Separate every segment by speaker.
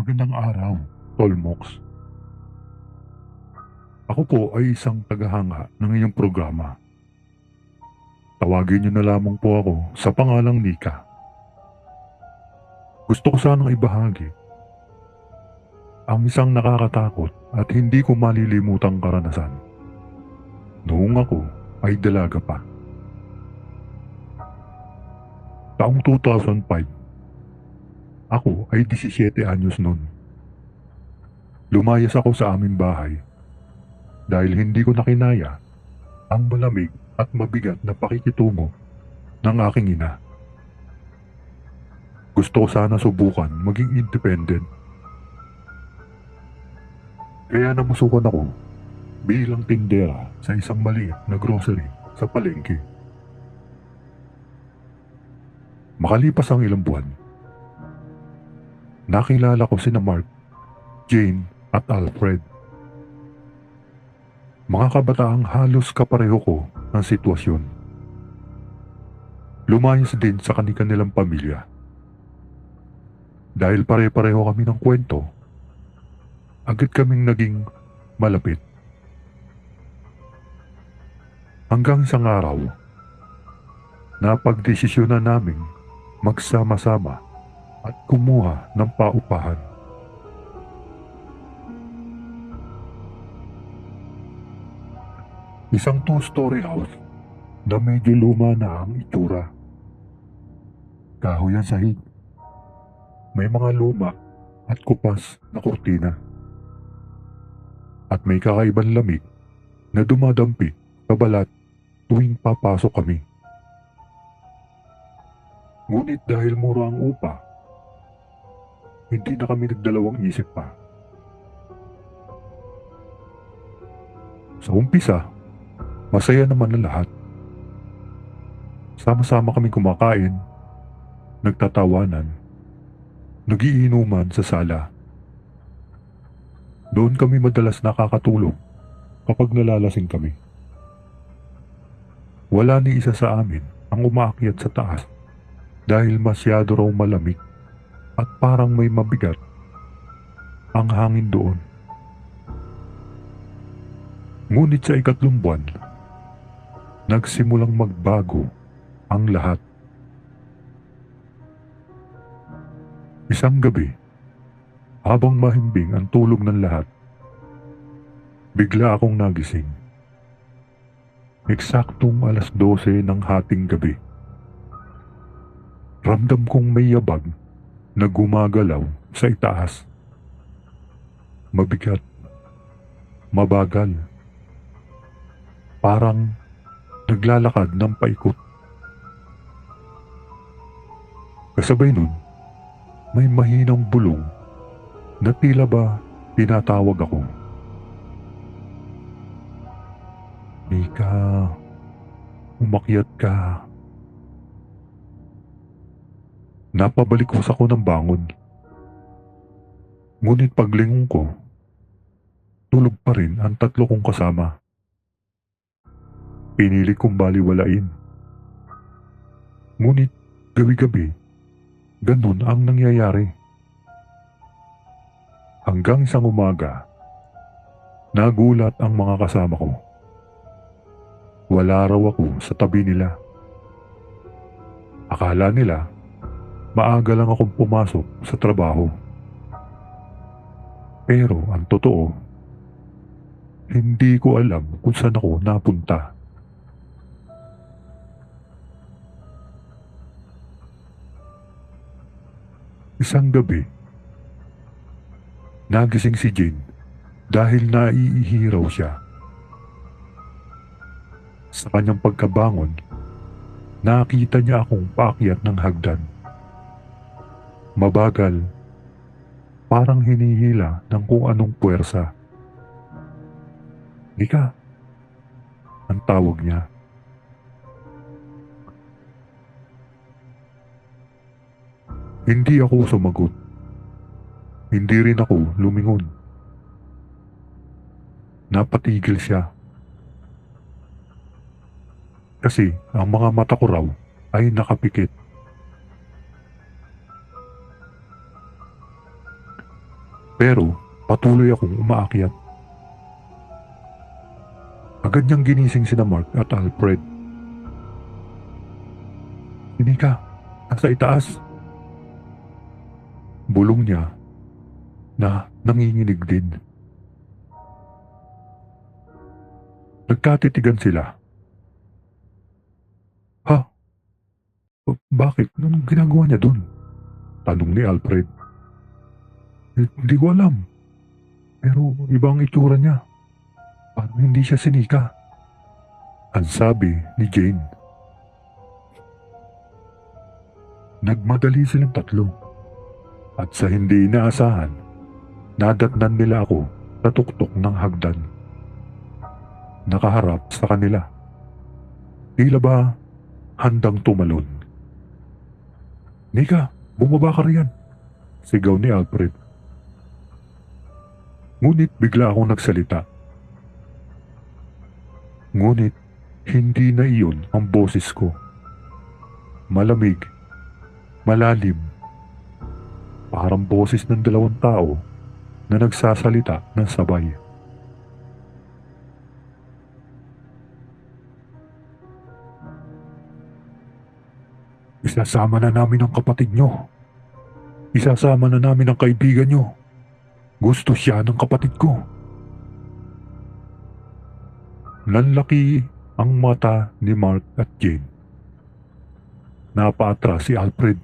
Speaker 1: Magandang araw, Tolmox. Ako po ay isang tagahanga ng iyong programa. Tawagin niyo na lamang po ako sa pangalang Nika. Gusto ko sanang ibahagi ang isang nakakatakot at hindi ko malilimutang karanasan. Noong ako ay dalaga pa. Taong 2005, ako ay 17 anyos noon. Lumayas ako sa aming bahay dahil hindi ko nakinaya ang malamig at mabigat na pakikitungo ng aking ina. Gusto ko sana subukan maging independent. Kaya namusukan ako bilang tindera sa isang maliit na grocery sa palengke. Makalipas ang ilang buwan, nakilala ko sina Mark, Jane at Alfred. Mga kabataang halos kapareho ko ng sitwasyon. Lumayas din sa kanilang pamilya. Dahil pare-pareho kami ng kwento, agad kaming naging malapit. Hanggang isang araw, napagdesisyonan naming magsama-sama at kumuha ng paupahan. Isang two-story house na medyo luma na ang itsura. Kahoy ang sahig. May mga luma at kupas na kurtina. At may kakaibang lamig na dumadampi sa balat tuwing papasok kami. Ngunit dahil mura ang upa, hindi na kami nagdalawang isip pa. Sa umpisa, masaya naman ang lahat. Sama-sama kami kumakain, nagtatawanan, nagiinuman sa sala. Doon kami madalas nakakatulog kapag nalalasing kami. Wala ni isa sa amin ang umaakyat sa taas dahil masyado raw malamig at parang may mabigat ang hangin doon. Ngunit sa ikatlong buwan, nagsimulang magbago ang lahat. Isang gabi, habang mahimbing ang tulog ng lahat, bigla akong nagising. Eksaktong alas 12 ng hating gabi. Ramdam kong may yabag na gumagalaw sa itaas. Mabigat. Mabagal. Parang naglalakad ng paikot. Kasabay nun, may mahinang bulong na tila ba tinatawag ako. Mika, umakyat ka. Napabalikos ako ng bangon. Ngunit paglingon ko, tulog pa rin ang tatlo kong kasama. Pinili kong baliwalain. Ngunit gabi-gabi, ganun ang nangyayari. Hanggang isang umaga, nagulat ang mga kasama ko. Wala raw ako sa tabi nila. Akala nila maaga lang akong pumasok sa trabaho. Pero ang totoo, hindi ko alam kung saan ako napunta. Isang gabi, nagising si Jane dahil naiihiraw siya. Sa kanyang pagkabangon, nakita niya akong paakyat ng hagdan. Mabagal, parang hinihila ng kung anong puwersa. Ika, ang tawag niya. Hindi ako sumagot. Hindi rin ako lumingon. Napatigil siya. Kasi ang mga mata ko raw ay nakapikit. Pero patuloy akong umaakyat. Agad niyang ginising sina Mark at Alfred. Hindi ka, nasa itaas. Bulong niya na nanginginig din. Nagkatitigan sila. Ha? Ba- bakit? Anong ginagawa niya doon? Tanong ni Alfred. "Eh, Hindi ko alam. Pero ibang itsura niya. Parang hindi siya sinika. Ang sabi ni Jane. Nagmadali silang tatlo. At sa hindi inaasahan, nadatnan nila ako sa tuktok ng hagdan. Nakaharap sa kanila. Tila ba handang tumalon? Nika, bumaba ka riyan. Sigaw ni Alfred. Ngunit bigla akong nagsalita. Ngunit hindi na iyon ang boses ko. Malamig, malalim, parang boses ng dalawang tao na nagsasalita ng sabay. Isasama na namin ang kapatid nyo. Isasama na namin ang kaibigan nyo. Gusto siya ng kapatid ko. Nanlaki ang mata ni Mark at Jane. Napaatras si Alfred.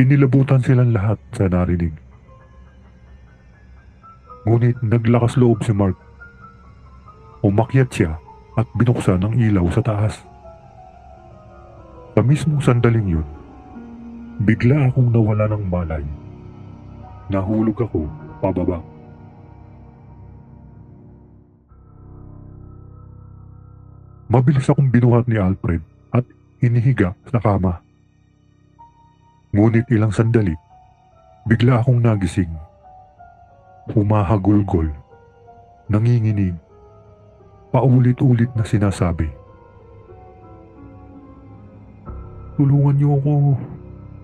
Speaker 1: Inilabutan silang lahat sa narinig. Ngunit naglakas loob si Mark. Umakyat siya at binuksan ang ilaw sa taas. Sa mismong sandaling yun, bigla akong nawala ng malay. Nahulog ako pababa. Mabilis akong binuhat ni Alfred at inihiga sa kama. Ngunit ilang sandali, bigla akong nagising. Humahagulgol, nanginginig, paulit-ulit na sinasabi. Tulungan niyo ako.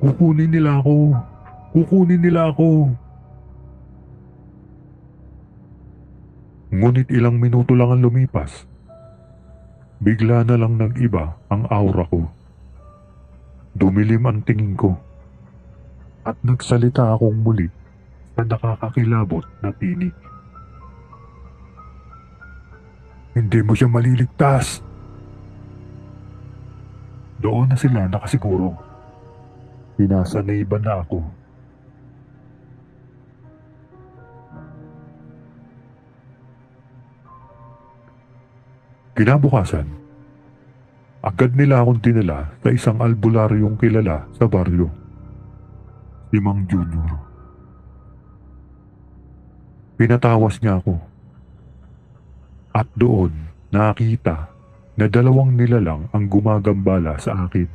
Speaker 1: Kukunin nila ako. Kukunin nila ako. Ngunit ilang minuto lang ang lumipas. Bigla na lang nag-iba ang aura ko. Dumilim ang tingin ko. At nagsalita akong muli sa nakakakilabot na tinig. Hindi mo siya maliligtas. Doon na sila nakasiguro. Pinasaniban na ako. Kinabukasan, agad nila akong dinala sa isang albularyong kilala sa baryo. Si Mang Junior. Pinatawas niya ako. At doon nakita na dalawang nilalang ang gumagambala sa akin.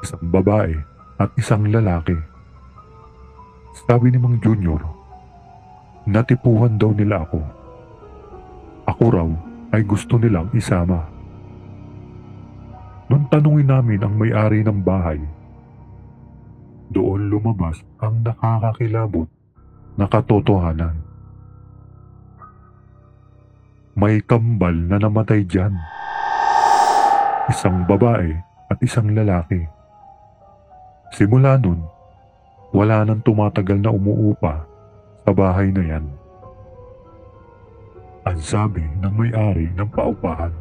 Speaker 1: Isang babae at isang lalaki. Sabi ni Mang Junior, natipuhan daw nila ako. Ako raw ay gusto nilang isama. Nung tanungin namin ang may-ari ng bahay, doon lumabas ang nakakakilabot na katotohanan. May kambal na namatay dyan. Isang babae at isang lalaki. Simula nun, wala nang tumatagal na umuupa sa bahay na yan. Ang sabi ng may-ari ng paupahan.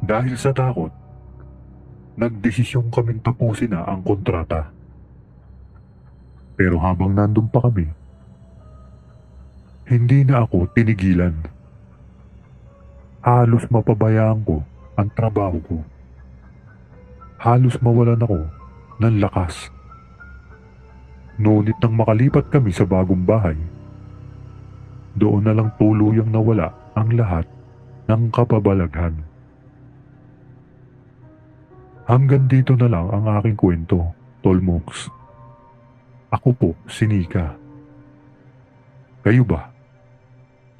Speaker 1: Dahil sa takot, nagdesisyon kaming tapusin na ang kontrata. Pero habang nandun pa kami, hindi na ako tinigilan. Halos mapabayaan ko ang trabaho ko. Halos mawalan ako ng lakas. Ngunit nang makalipat kami sa bagong bahay, doon na lang tuluyang nawala ang lahat ng kapabalaghan. Hanggang dito na lang ang aking kwento, Tolmox. Ako po, si Nika. Kayo ba?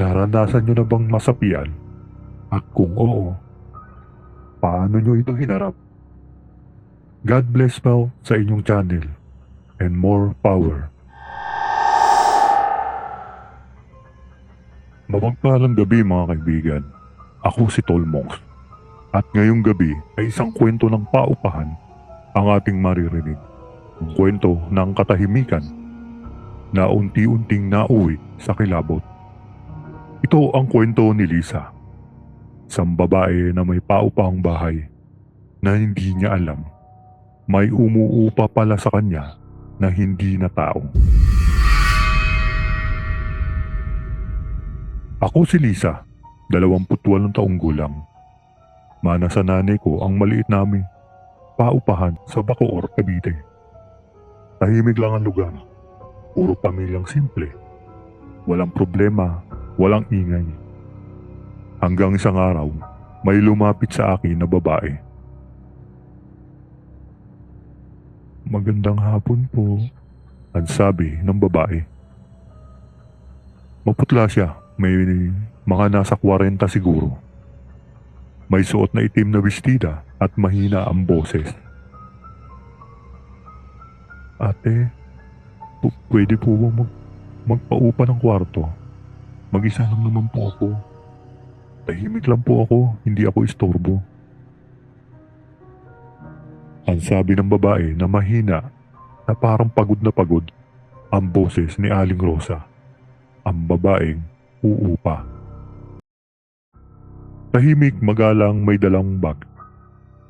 Speaker 1: Naranasan nyo na bang masapian? At kung oo, paano nyo ito hinarap? God bless po sa inyong channel. and more power. Mapagpalang gabi mga kaibigan. Ako si Tolmongs. At ngayong gabi ay isang kwento ng paupahan ang ating maririnig. Ang kwento ng katahimikan na unti-unting nauwi sa kilabot. Ito ang kwento ni Lisa. Isang babae na may paupahang bahay na hindi niya alam. May umuupa pala sa kanya na hindi na tao. Ako si Lisa, 28 taong gulang. Mana sa nanay ko ang maliit namin paupahan sa Bacoor, Cavite. Tahimik lang ang lugar. Puro pamilyang simple. Walang problema, walang ingay. Hanggang isang araw, may lumapit sa akin na babae. Magandang hapon po, ang sabi ng babae. Maputla siya, may mga nasa 40 siguro. May suot na itim na bestida at mahina ang boses. Ate, pu- pwede po ba mag magpaupa ng kwarto? Mag-isa lang naman po ako. Tahimik lang po ako, hindi ako istorbo. Ang sabi ng babae na mahina na parang pagod na pagod ang boses ni Aling Rosa. Ang babaeng uupa. Tahimik magalang may dalang bag.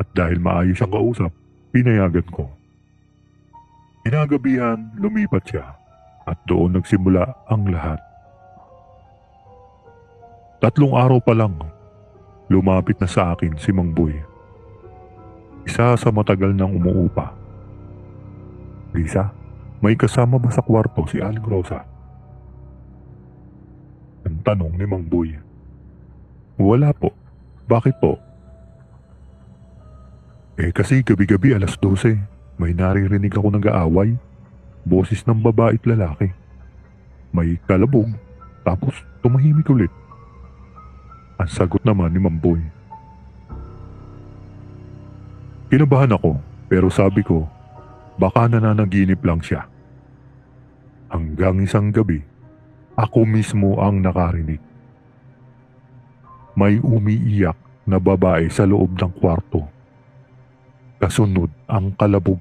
Speaker 1: At dahil maayos siyang kausap, pinayagan ko. Kinagabihan, lumipat siya. At doon nagsimula ang lahat. Tatlong araw pa lang, lumapit na sa akin si Mang Boy. Isa sa matagal nang umuupa. Lisa, may kasama ba sa kwarto si Aling Rosa? Tanong ni Mang Boy. Wala po. Bakit po? Eh kasi gabi-gabi alas 12, may naririnig ako nag-aaway. Boses ng babae at lalaki. May kalabog, tapos tumahimik ulit. Ang sagot naman ni Mamboy. Kinabahan ako, pero sabi ko, baka nananaginip lang siya. Hanggang isang gabi, ako mismo ang nakarinig. May umiiyak na babae sa loob ng kwarto. Kasunod ang kalabog.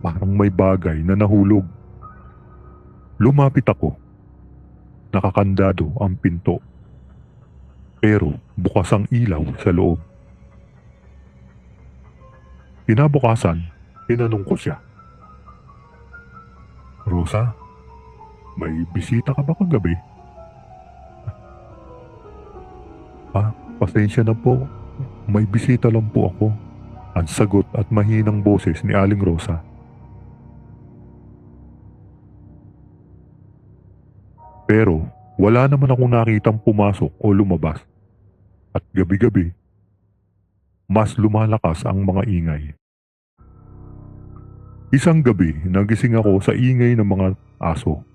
Speaker 1: Parang may bagay na nahulog. Lumapit ako. Nakakandado ang pinto. Pero bukas ang ilaw sa loob. Kinabukasan, tinanong ko siya. Rosa, may bisita ka ba kagabi? Ah, pasensya na po. May bisita lang po ako. Ang sagot at mahinang boses ni Aling Rosa. Pero wala naman akong nakitang pumasok o lumabas. At gabi-gabi, mas lumalakas ang mga ingay. Isang gabi, nagising ako sa ingay ng mga aso.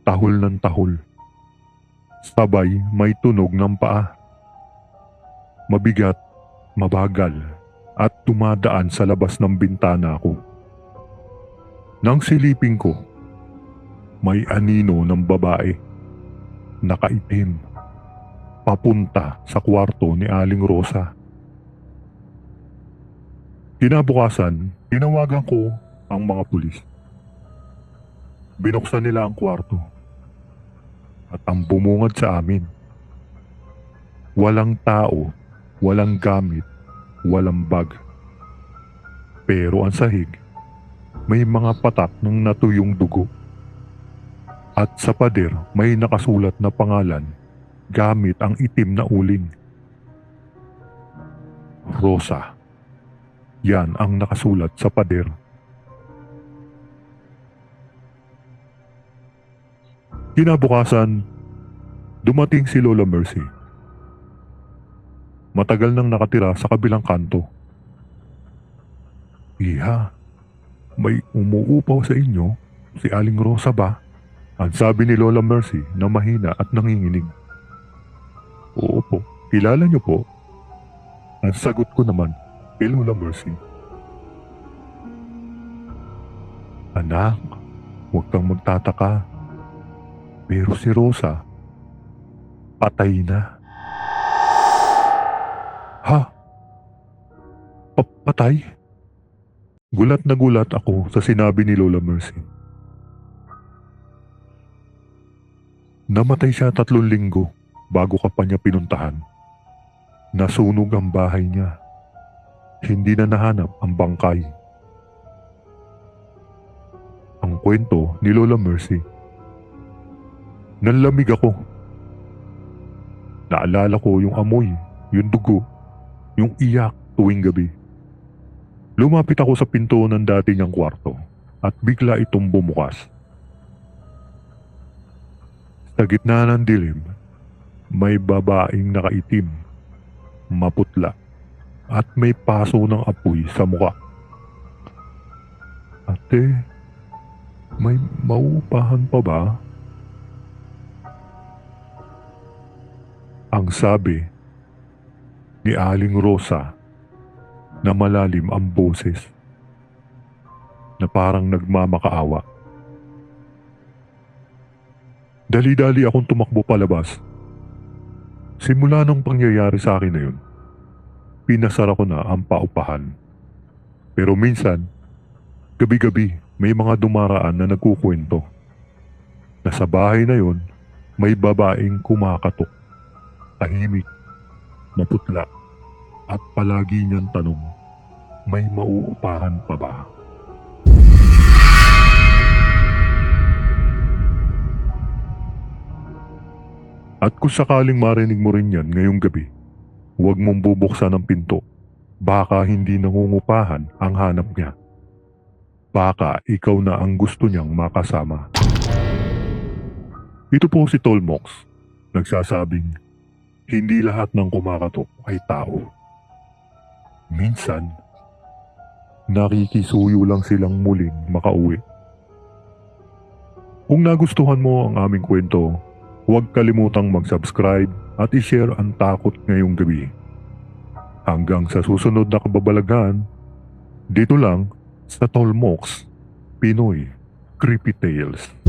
Speaker 1: Tahol ng tahol. Sabay may tunog ng paa. Mabigat, mabagal, at tumadaan sa labas ng bintana ko. Nang silipin ko, may anino ng babae. Nakaitim. Papunta sa kwarto ni Aling Rosa. Kinabukasan, tinawagan ko ang mga pulis. Binuksan nila ang kwarto. At ang bumungad sa amin. Walang tao, walang gamit, walang bag. Pero ang sahig, may mga patak ng natuyong dugo. At sa pader may nakasulat na pangalan gamit ang itim na uling. Rosa. Yan ang nakasulat sa pader. Kinabukasan, dumating si Lola Mercy. Matagal nang nakatira sa kabilang kanto. Iha, may umuupaw sa inyo, si Aling Rosa ba? Ang sabi ni Lola Mercy na mahina at nanginginig. Oo po, kilala niyo po. Ang sagot ko naman kay Lola Mercy. Anak, huwag kang magtataka. Pero si Rosa, patay na. Ha? Pa- patay? Gulat na gulat ako sa sinabi ni Lola Mercy. Namatay siya tatlong linggo bago ka pa niya pinuntahan. Nasunog ang bahay niya. Hindi na nahanap ang bangkay. Ang kwento ni Lola Mercy. Nanlamig ako. Naalala ko yung amoy, yung dugo, yung iyak tuwing gabi. Lumapit ako sa pinto ng dati niyang kwarto at bigla itong bumukas. Sa gitna ng dilim, may babaeng nakaitim, maputla, at may paso ng apoy sa muka. Ate, may maupahan pa ba? Sabi ni Aling Rosa na malalim ang boses na parang nagmamakaawa. Dali-dali akong tumakbo palabas. Simula nung pangyayari sa akin na yun, pinasara ko na ang paupahan. Pero minsan, gabi-gabi may mga dumaraan na nagkukwento. Na sa bahay na yun, may babaeng kumakatok, tahimik, maputla, at palagi niyang tanong, may mauupahan pa ba? At kung sakaling marinig mo rin yan ngayong gabi, huwag mong bubuksan ang pinto. Baka hindi nangungupahan ang hanap niya. Baka ikaw na ang gusto niyang makasama. Ito po si Tolmox, nagsasabing, hindi lahat ng kumakatok ay tao. Minsan, nakikisuyo lang silang muling makauwi. Kung nagustuhan mo ang aming kwento, huwag kalimutang mag-subscribe at i-share ang takot ngayong gabi. Hanggang sa susunod na kababalaghan, dito lang sa Tolmox, Pinoy Creepy Tales.